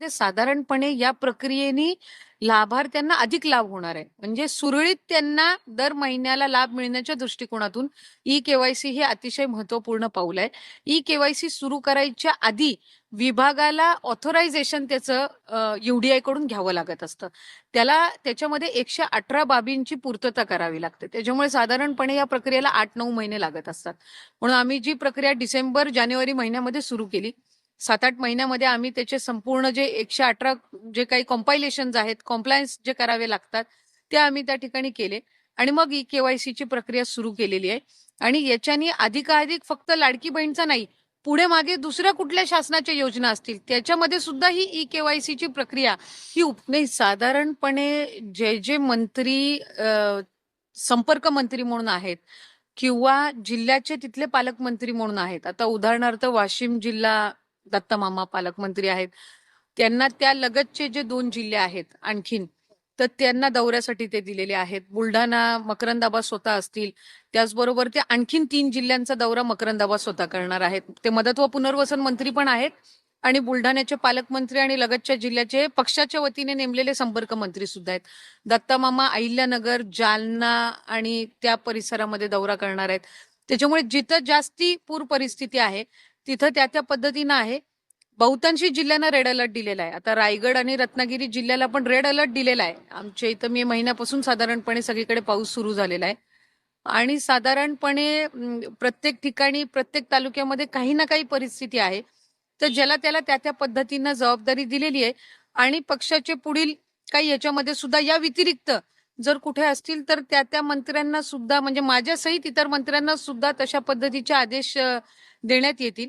ते साधारणपणे या प्रक्रियेने लाभार्थ्यांना अधिक लाभ होणार आहे. म्हणजे सुरळीत त्यांना दर महिन्याला लाभ मिळण्याच्या दृष्टिकोनातून ई केवायसी हे अतिशय महत्त्वपूर्ण पाऊल आहे. ई केवायसी सुरू करायच्या आधी विभागाला ऑथोरायझेशन त्याचं युडीआयकडून घ्यावं लागत असतं. त्याला त्याच्यामध्ये एकशे अठरा बाबींची पूर्तता करावी लागते. त्याच्यामुळे साधारणपणे या प्रक्रियेला आठ नऊ महिने लागत असतात. म्हणून आम्ही जी प्रक्रिया डिसेंबर जानेवारी महिन्यामध्ये सुरू केली सात आठ महिन्यामध्ये आम्ही त्याचे संपूर्ण जे एकशे अठरा जे काही कॉम्पायलेशन आहेत कॉम्प्लायन्स जे करावे लागतात ते आम्ही त्या ठिकाणी केले. आणि मग ई केवायसीची प्रक्रिया सुरू केलेली आहे. आणि याच्यानी अधिकाधिक फक्त लाडकी बहीणचा नाही पुढे मागे दुसऱ्या कुठल्या शासनाच्या योजना असतील त्याच्यामध्ये सुद्धा ही ई केवायसीची प्रक्रिया ही उप- नाही साधारणपणे जे जे मंत्री संपर्क मंत्री म्हणून आहेत किंवा जिल्ह्याचे तिथले पालकमंत्री म्हणून आहेत. आता उदाहरणार्थ वाशिम जिल्हा दत्तमामा पालकमंत्री आहेत. त्यांना त्या लगतचे जे दोन जिल्हे आहेत आणखीन तर त्यांना दौऱ्यासाठी ते दिलेले आहेत. बुलढाणा मकरंदाबा स्वतः असतील. त्याचबरोबर ते आणखीन तीन जिल्ह्यांचा दौरा मकरंदाबा स्वतः करणार आहेत. ते मदत व पुनर्वसन मंत्री पण आहेत आणि बुलढाण्याचे पालकमंत्री आणि लगतच्या जिल्ह्याचे पक्षाच्या वतीने नेमलेले संपर्क मंत्री सुद्धा आहेत. दत्तामामा अहिल्यानगर जालना आणि त्या परिसरामध्ये दौरा करणार आहेत. त्याच्यामुळे जिथं जास्ती पूर परिस्थिती आहे तिथं त्या त्या पद्धतीनं आहे. बहुतांशी जिल्ह्यांना रेड अलर्ट दिलेला आहे. आता रायगड आणि रत्नागिरी जिल्ह्याला पण रेड अलर्ट दिलेला आहे. आमच्या इथं मे महिन्यापासून साधारणपणे सगळीकडे पाऊस सुरू झालेला आहे. आणि साधारणपणे प्रत्येक ठिकाणी प्रत्येक तालुक्यामध्ये काही ना काही परिस्थिती आहे. तर ज्याला त्याला त्या त्या पद्धतीनं जबाबदारी दिलेली आहे. आणि पक्षाचे पुढील काही याच्यामध्ये सुद्धा या व्यतिरिक्त जर कुठे असतील तर त्या त्या मंत्र्यांना सुद्धा म्हणजे माझ्यासहित इतर मंत्र्यांना सुद्धा तशा पद्धतीचे आदेश देण्यात येतील.